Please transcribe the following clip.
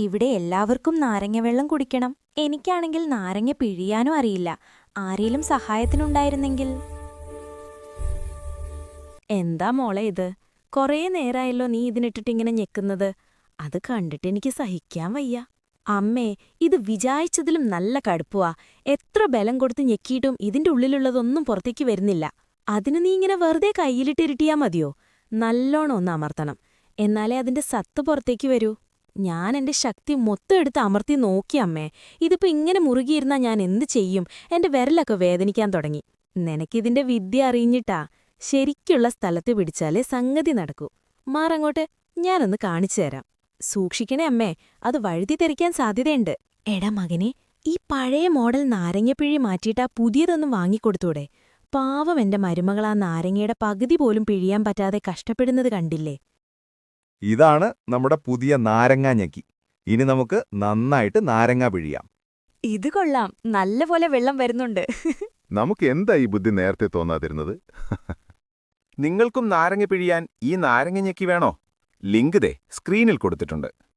ഇവിടെ എല്ലാവർക്കും നാരങ്ങവെള്ളം കുടിക്കണം. എനിക്കാണെങ്കിൽ നാരങ്ങ പിഴിയാനും അറിയില്ല. ആരേലും സഹായത്തിനുണ്ടായിരുന്നെങ്കിൽ. എന്താ മോളെ ഇത്? കുറേ നേരായല്ലോ നീ ഇതിനിട്ടിട്ടിങ്ങനെ ഞെക്കുന്നത്. അത് കണ്ടിട്ട് എനിക്ക് സഹിക്കാൻ വയ്യ. അമ്മേ ഇത് വിചാരിച്ചതിലും നല്ല കടുപ്പുവാ. എത്ര ബലം കൊടുത്ത് ഞെക്കിയിട്ടും ഇതിന്റെ ഉള്ളിലുള്ളതൊന്നും പുറത്തേക്ക് വരുന്നില്ല. അതിന് നീ ഇങ്ങനെ വെറുതെ കയ്യിലിട്ടിരുട്ടിയാ മതിയോ? നല്ലോണം ഒന്ന് അമർത്തണം. എന്നാലേ അതിന്റെ സത്ത് പുറത്തേക്ക് വരൂ. ഞാൻ എന്റെ ശക്തി മൊത്തം എടുത്ത് അമർത്തി നോക്കി അമ്മേ. ഇതിപ്പോ ഇങ്ങനെ മുറുകിയിരുന്നാ ഞാൻ എന്ത് ചെയ്യും? എന്റെ വിരലൊക്കെ വേദനിക്കാൻ തുടങ്ങി. നിനക്കിതിന്റെ വിദ്യ അറിഞ്ഞിട്ടാ ശരിക്കുള്ള സ്ഥലത്ത് പിടിച്ചാലേ സംഗതി നടക്കൂ. മാറങ്ങോട്ട് ഞാനൊന്ന് കാണിച്ചു തരാം. സൂക്ഷിക്കണേ അമ്മേ. അത് വഴുതി തെറിക്കാൻ സാധ്യതയുണ്ട്. എടാ മകനെ ഈ പഴയ മോഡൽ നാരങ്ങപ്പിഴി മാറ്റിയിട്ടാ പുതിയതൊന്നും വാങ്ങിക്കൊടുത്തൂടെ? പാവം എന്റെ മരുമകളാ നാരങ്ങയുടെ പകുതി പോലും പിഴിയാൻ പറ്റാതെ കഷ്ടപ്പെടുന്നത് കണ്ടില്ലേ? ഇതാണ് നമ്മുടെ പുതിയ നാരങ്ങാഞ്ഞക്കി ഇനി നമുക്ക് നന്നായിട്ട് നാരങ്ങ പിഴിയാം. ഇത് കൊള്ളാം. നല്ലപോലെ വെള്ളം വരുന്നുണ്ട്. നമുക്ക് എന്താ ഈ ബുദ്ധി നേരത്തെ തോന്നാതിരുന്നത്? നിങ്ങൾക്കും നാരങ്ങ പിഴിയാൻ ഈ നാരങ്ങ ഞെക്കി വേണോ? ലിങ്ക് ദേ സ്ക്രീനിൽ കൊടുത്തിട്ടുണ്ട്.